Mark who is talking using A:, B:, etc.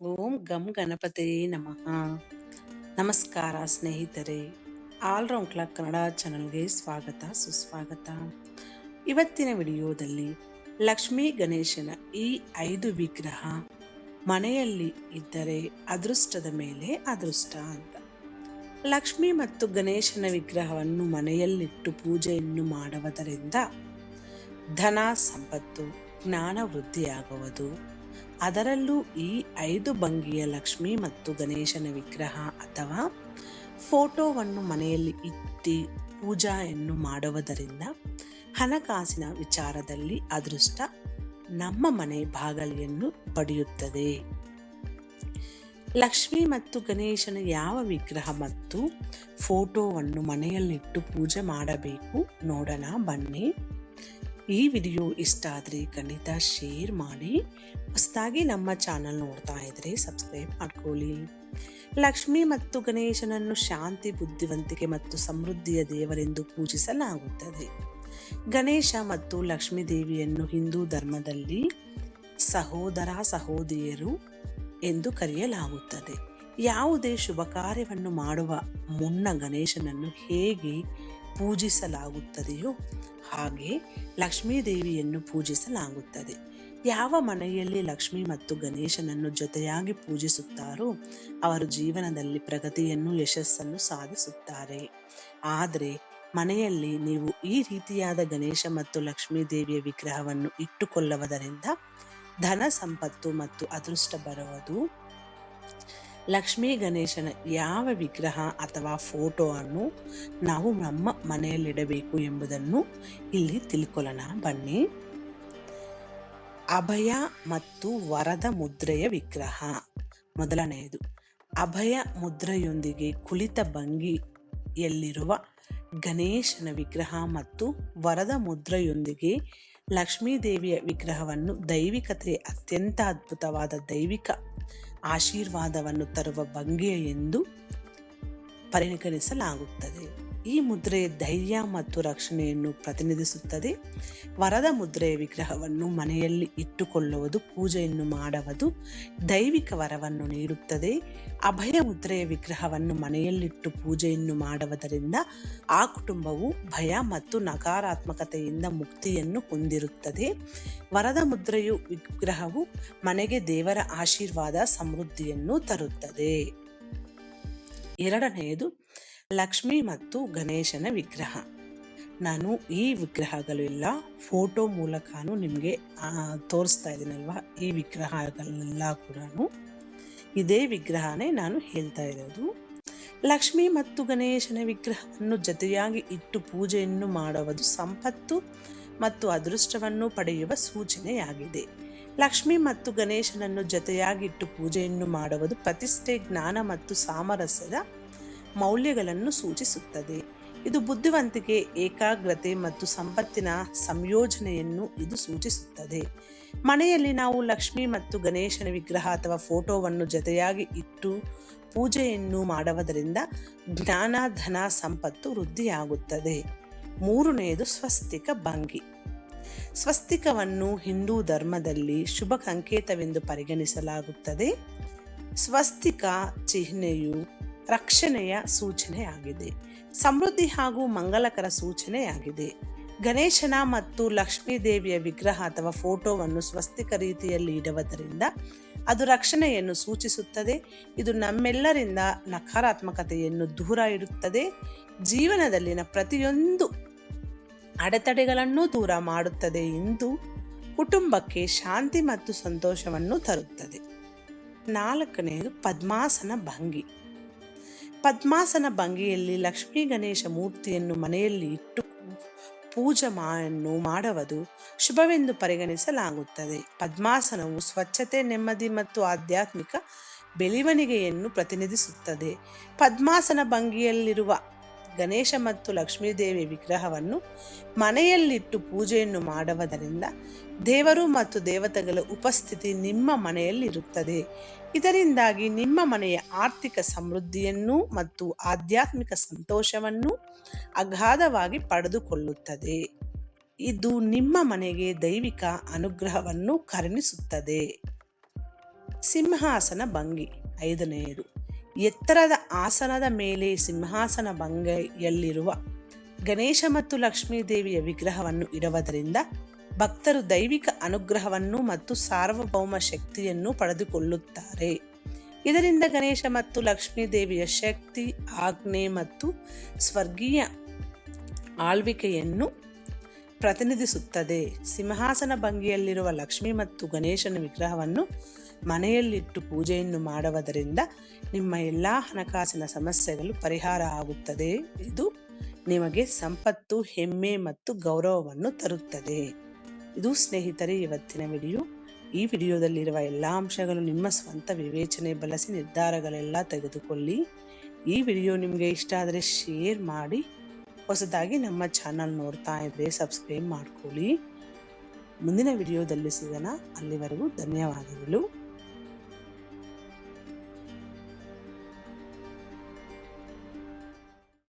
A: ಓಂ ಗಂ ಗಣಪತಿಯೇ ನಮಃ. ನಮಸ್ಕಾರ ಸ್ನೇಹಿತರೆ ಆಲ್ರೌಂಡ್ ಕ್ಲಾಕ್ ಕನ್ನಡ ಚಾನಲ್ಗೆ ಸ್ವಾಗತ, ಸುಸ್ವಾಗತ. ಇವತ್ತಿನ ವಿಡಿಯೋದಲ್ಲಿ ಲಕ್ಷ್ಮೀ ಗಣೇಶನ ಈ ಐದು ವಿಗ್ರಹ ಮನೆಯಲ್ಲಿ ಇದ್ದರೆ ಅದೃಷ್ಟದ ಮೇಲೆ ಅದೃಷ್ಟ ಅಂತ. ಲಕ್ಷ್ಮಿ ಮತ್ತು ಗಣೇಶನ ವಿಗ್ರಹವನ್ನು ಮನೆಯಲ್ಲಿಟ್ಟು ಪೂಜೆಯನ್ನು ಮಾಡುವುದರಿಂದ ಧನ, ಸಂಪತ್ತು, ಜ್ಞಾನ ವೃದ್ಧಿಯಾಗುವುದು. ಅದರಲ್ಲೂ ಈ ಐದು ಭಂಗಿಯ ಲಕ್ಷ್ಮಿ ಮತ್ತು ಗಣೇಶನ ವಿಗ್ರಹ ಅಥವಾ ಫೋಟೋವನ್ನು ಮನೆಯಲ್ಲಿ ಇಟ್ಟು ಪೂಜೆಯನ್ನು ಮಾಡುವುದರಿಂದ ಹಣಕಾಸಿನ ವಿಚಾರದಲ್ಲಿ ಅದೃಷ್ಟ ನಮ್ಮ ಮನೆ ಬಾಗಲಿಯನ್ನು ಪಡೆಯುತ್ತದೆ. ಲಕ್ಷ್ಮಿ ಮತ್ತು ಗಣೇಶನ ಯಾವ ವಿಗ್ರಹ ಮತ್ತು ಫೋಟೋವನ್ನು ಮನೆಯಲ್ಲಿಟ್ಟು ಪೂಜೆ ಮಾಡಬೇಕು ನೋಡೋಣ ಬನ್ನಿ. ಈ ವಿಡಿಯೋ ಇಷ್ಟ ಆದರೆ ಖಂಡಿತ ಶೇರ್ ಮಾಡಿ. ಹೊಸದಾಗಿ ನಮ್ಮ ಚಾನಲ್ ನೋಡ್ತಾ ಇದ್ರೆ ಸಬ್ಸ್ಕ್ರೈಬ್ ಮಾಡ್ಕೊಳ್ಳಿ. ಲಕ್ಷ್ಮಿ ಮತ್ತು ಗಣೇಶನನ್ನು ಶಾಂತಿ, ಬುದ್ಧಿವಂತಿಕೆ ಮತ್ತು ಸಮೃದ್ಧಿಯ ದೇವರೆಂದು ಪೂಜಿಸಲಾಗುತ್ತದೆ. ಗಣೇಶ ಮತ್ತು ಲಕ್ಷ್ಮೀ ದೇವಿಯನ್ನು ಹಿಂದೂ ಧರ್ಮದಲ್ಲಿ ಸಹೋದರ, ಸಹೋದರಿಯರು ಎಂದು ಕರೆಯಲಾಗುತ್ತದೆ. ಯಾವುದೇ ಶುಭ ಕಾರ್ಯವನ್ನು ಮಾಡುವ ಮುನ್ನ ಗಣೇಶನನ್ನು ಹೇಗೆ ಪೂಜಿಸಲಾಗುತ್ತದೆಯೋ ಹಾಗೆ ಲಕ್ಷ್ಮೀ ದೇವಿಯನ್ನು ಪೂಜಿಸಲಾಗುತ್ತದೆ. ಯಾವ ಮನೆಯಲ್ಲಿ ಲಕ್ಷ್ಮಿ ಮತ್ತು ಗಣೇಶನನ್ನು ಜೊತೆಯಾಗಿ ಪೂಜಿಸುತ್ತಾರೋ ಅವರು ಜೀವನದಲ್ಲಿ ಪ್ರಗತಿಯನ್ನು, ಯಶಸ್ಸನ್ನು ಸಾಧಿಸುತ್ತಾರೆ. ಆದರೆ ಮನೆಯಲ್ಲಿ ನೀವು ಈ ರೀತಿಯಾದ ಗಣೇಶ ಮತ್ತು ಲಕ್ಷ್ಮೀ ದೇವಿಯ ವಿಗ್ರಹವನ್ನು ಇಟ್ಟುಕೊಳ್ಳುವುದರಿಂದ ಧನ ಸಂಪತ್ತು ಮತ್ತು ಅದೃಷ್ಟ ಬರುವುದು ಲಕ್ಷ್ಮೀ ಗಣೇಶನ ಯಾವ ವಿಗ್ರಹ ಅಥವಾ ಫೋಟೋ ಅನ್ನು ನಾವು ನಮ್ಮ ಮನೆಯಲ್ಲಿಡಬೇಕು ಎಂಬುದನ್ನು ಇಲ್ಲಿ ತಿಳ್ಕೊಳ್ಳೋಣ. ಬನ್ನಿ. ಅಭಯ ಮತ್ತು ವರದ ಮುದ್ರೆಯ ವಿಗ್ರಹ. ಮೊದಲನೆಯದು. ಅಭಯ ಮುದ್ರೆಯೊಂದಿಗೆ ಕುಳಿತ ಭಂಗಿಯಲ್ಲಿರುವ ಗಣೇಶನ ವಿಗ್ರಹ ಮತ್ತು ವರದ ಮುದ್ರೆಯೊಂದಿಗೆ ಲಕ್ಷ್ಮೀ ದೇವಿಯ ವಿಗ್ರಹವನ್ನು ದೈವಿಕತೆಯ ಅತ್ಯಂತ ಅದ್ಭುತವಾದ ದೈವಿಕ ಆಶೀರ್ವಾದವನ್ನು ತರುವ ಭಂಗಿಯ ಎಂದು ಪರಿಗಣಿಸಲಾಗುತ್ತದೆ. ಈ ಮುದ್ರೆ ಧೈರ್ಯ ಮತ್ತು ರಕ್ಷಣೆಯನ್ನು ಪ್ರತಿನಿಧಿಸುತ್ತದೆ. ವರದ ಮುದ್ರೆಯ ವಿಗ್ರಹವನ್ನು ಮನೆಯಲ್ಲಿ ಇಟ್ಟುಕೊಳ್ಳುವುದು, ಪೂಜೆಯನ್ನು ಮಾಡುವುದು ದೈವಿಕ ವರವನ್ನು ನೀಡುತ್ತದೆ. ಅಭಯ ಮುದ್ರೆಯ ವಿಗ್ರಹವನ್ನು ಮನೆಯಲ್ಲಿಟ್ಟು ಪೂಜೆಯನ್ನು ಮಾಡುವುದರಿಂದ ಆ ಕುಟುಂಬವು ಭಯ ಮತ್ತು ನಕಾರಾತ್ಮಕತೆಯಿಂದ ಮುಕ್ತಿಯನ್ನು ಹೊಂದಿರುತ್ತದೆ. ವರದ ಮುದ್ರೆಯು ವಿಗ್ರಹವು ಮನೆಗೆ ದೇವರ ಆಶೀರ್ವಾದ, ಸಮೃದ್ಧಿಯನ್ನು ತರುತ್ತದೆ. ಎರಡನೆಯದು ಲಕ್ಷ್ಮಿ ಮತ್ತು ಗಣೇಶನ ವಿಗ್ರಹ. ನಾನು ಈ ವಿಗ್ರಹಗಳೆಲ್ಲ ಫೋಟೋ ಮೂಲಕನೂ ನಿಮಗೆ ತೋರಿಸ್ತಾ ಇದ್ದೀನಲ್ವ? ಈ ವಿಗ್ರಹಗಳೆಲ್ಲ ಕೂಡ ಇದೇ ವಿಗ್ರಹನೇ ನಾನು ಹೇಳ್ತಾ ಇರೋದು. ಲಕ್ಷ್ಮಿ ಮತ್ತು ಗಣೇಶನ ವಿಗ್ರಹವನ್ನು ಜೊತೆಯಾಗಿ ಇಟ್ಟು ಪೂಜೆಯನ್ನು ಮಾಡುವುದು ಸಂಪತ್ತು ಮತ್ತು ಅದೃಷ್ಟವನ್ನು ಪಡೆಯುವ ಸೂಚನೆಯಾಗಿದೆ. ಲಕ್ಷ್ಮಿ ಮತ್ತು ಗಣೇಶನನ್ನು ಜೊತೆಯಾಗಿಟ್ಟು ಪೂಜೆಯನ್ನು ಮಾಡುವುದು ಪ್ರತಿಷ್ಠೆ, ಜ್ಞಾನ ಮತ್ತು ಸಾಮರಸ್ಯದ ಮೌಲ್ಯಗಳನ್ನು ಸೂಚಿಸುತ್ತದೆ. ಇದು ಬುದ್ಧಿವಂತಿಕೆ, ಏಕಾಗ್ರತೆ ಮತ್ತು ಸಂಪತ್ತಿನ ಸಂಯೋಜನೆಯನ್ನು ಇದು ಸೂಚಿಸುತ್ತದೆ. ಮನೆಯಲ್ಲಿ ನಾವು ಲಕ್ಷ್ಮಿ ಮತ್ತು ಗಣೇಶನ ವಿಗ್ರಹ ಅಥವಾ ಫೋಟೋವನ್ನು ಜೊತೆಯಾಗಿ ಇಟ್ಟು ಪೂಜೆಯನ್ನು ಮಾಡುವುದರಿಂದ ಜ್ಞಾನ, ಧನ, ಸಂಪತ್ತು ವೃದ್ಧಿಯಾಗುತ್ತದೆ. ಮೂರನೆಯದು ಸ್ವಸ್ತಿಕ ಭಂಗಿ. ಸ್ವಸ್ತಿಕವನ್ನು ಹಿಂದೂ ಧರ್ಮದಲ್ಲಿ ಶುಭ ಸಂಕೇತವೆಂದು ಪರಿಗಣಿಸಲಾಗುತ್ತದೆ. ಸ್ವಸ್ತಿಕ ಚಿಹ್ನೆಯು ರಕ್ಷಣೆಯ ಸೂಚನೆಯಾಗಿದೆ. ಸಮೃದ್ಧಿ ಹಾಗೂ ಮಂಗಲಕರ ಸೂಚನೆಯಾಗಿದೆ. ಗಣೇಶನ ಮತ್ತು ಲಕ್ಷ್ಮೀ ದೇವಿಯ ವಿಗ್ರಹ ಅಥವಾ ಫೋಟೋವನ್ನು ಸ್ವಸ್ತಿಕ ರೀತಿಯಲ್ಲಿ ಇಡುವುದರಿಂದ ಅದು ರಕ್ಷಣೆಯನ್ನು ಸೂಚಿಸುತ್ತದೆ. ಇದು ನಮ್ಮೆಲ್ಲರಿಂದ ನಕಾರಾತ್ಮಕತೆಯನ್ನು ದೂರ ಇಡುತ್ತದೆ. ಜೀವನದಲ್ಲಿನ ಪ್ರತಿಯೊಂದು ಅಡೆತಡೆಗಳನ್ನು ದೂರ ಮಾಡುತ್ತದೆ ಎಂದು ಕುಟುಂಬಕ್ಕೆ ಶಾಂತಿ ಮತ್ತು ಸಂತೋಷವನ್ನು ತರುತ್ತದೆ. ನಾಲ್ಕನೆಯದು ಪದ್ಮಾಸನ ಭಂಗಿ. ಪದ್ಮಾಸನ ಭಂಗಿಯಲ್ಲಿ ಲಕ್ಷ್ಮೀ ಗಣೇಶ ಮೂರ್ತಿಯನ್ನು ಮನೆಯಲ್ಲಿ ಇಟ್ಟು ಪೂಜೆಯನ್ನು ಮಾಡುವುದು ಶುಭವೆಂದು ಪರಿಗಣಿಸಲಾಗುತ್ತದೆ. ಪದ್ಮಾಸನವು ಸ್ವಚ್ಛತೆ, ನೆಮ್ಮದಿ ಮತ್ತು ಆಧ್ಯಾತ್ಮಿಕ ಬೆಳವಣಿಗೆಯನ್ನು ಪ್ರತಿನಿಧಿಸುತ್ತದೆ. ಪದ್ಮಾಸನ ಭಂಗಿಯಲ್ಲಿರುವ ಗಣೇಶ ಮತ್ತು ಲಕ್ಷ್ಮೀದೇವಿ ವಿಗ್ರಹವನ್ನು ಮನೆಯಲ್ಲಿಟ್ಟು ಪೂಜೆಯನ್ನು ಮಾಡುವುದರಿಂದ ದೇವರು ಮತ್ತು ದೇವತೆಗಳ ಉಪಸ್ಥಿತಿ ನಿಮ್ಮ ಮನೆಯಲ್ಲಿರುತ್ತದೆ. ಇದರಿಂದಾಗಿ ನಿಮ್ಮ ಮನೆಯ ಆರ್ಥಿಕ ಸಮೃದ್ಧಿಯನ್ನು ಮತ್ತು ಆಧ್ಯಾತ್ಮಿಕ ಸಂತೋಷವನ್ನು ಅಗಾಧವಾಗಿ ಪಡೆದುಕೊಳ್ಳುತ್ತದೆ. ಇದು ನಿಮ್ಮ ಮನೆಗೆ ದೈವಿಕ ಅನುಗ್ರಹವನ್ನು ಕರುಣಿಸುತ್ತದೆ. ಸಿಂಹಾಸನ ಭಂಗಿ ಐದನೆಯದು ಎತ್ತರದ ಆಸನದ ಮೇಲೆ ಸಿಂಹಾಸನ ಭಂಗೆಯಲ್ಲಿರುವ ಗಣೇಶ ಮತ್ತು ಲಕ್ಷ್ಮೀ ದೇವಿಯ ವಿಗ್ರಹವನ್ನು ಇಡುವುದರಿಂದ ಭಕ್ತರು ದೈವಿಕ ಅನುಗ್ರಹವನ್ನು ಮತ್ತು ಸಾರ್ವಭೌಮ ಶಕ್ತಿಯನ್ನು ಪಡೆದುಕೊಳ್ಳುತ್ತಾರೆ. ಇದರಿಂದ ಗಣೇಶ ಮತ್ತು ಲಕ್ಷ್ಮೀ ದೇವಿಯ ಶಕ್ತಿ, ಆಜ್ಞೆ ಮತ್ತು ಸ್ವರ್ಗೀಯ ಆಳ್ವಿಕೆಯನ್ನು ಪ್ರತಿನಿಧಿಸುತ್ತದೆ. ಸಿಂಹಾಸನ ಭಂಗಿಯಲ್ಲಿರುವ ಲಕ್ಷ್ಮಿ ಮತ್ತು ಗಣೇಶನ ವಿಗ್ರಹವನ್ನು ಮನೆಯಲ್ಲಿಟ್ಟು ಪೂಜೆಯನ್ನು ಮಾಡುವುದರಿಂದ ನಿಮ್ಮ ಎಲ್ಲ ಹಣಕಾಸಿನ ಸಮಸ್ಯೆಗಳು ಪರಿಹಾರ ಆಗುತ್ತದೆ. ಇದು ನಿಮಗೆ ಸಂಪತ್ತು, ಹೆಮ್ಮೆ ಮತ್ತು ಗೌರವವನ್ನು ತರುತ್ತದೆ. ಇದು ಸ್ನೇಹಿತರೆ, ಇವತ್ತಿನ ವಿಡಿಯೋ. ಈ ವಿಡಿಯೋದಲ್ಲಿರುವ ಎಲ್ಲ ಅಂಶಗಳು ನಿಮ್ಮ ಸ್ವಂತ ವಿವೇಚನೆ, ಬಳಸಿ ನಿರ್ಧಾರಗಳೆಲ್ಲ ತೆಗೆದುಕೊಳ್ಳಿ. ಈ ವಿಡಿಯೋ ನಿಮಗೆ ಇಷ್ಟ ಆದರೆ ಶೇರ್ ಮಾಡಿ. ಹೊಸದಾಗಿ ನಮ್ಮ ಚಾನಲ್ ನೋಡ್ತಾ ಇದ್ರೆ ಸಬ್ಸ್ಕ್ರೈಬ್ ಮಾಡ್ಕೊಳ್ಳಿ. ಮುಂದಿನ ವಿಡಿಯೋದಲ್ಲಿ ಸಿಗೋಣ. ಅಲ್ಲಿವರೆಗೂ ಧನ್ಯವಾದಗಳು.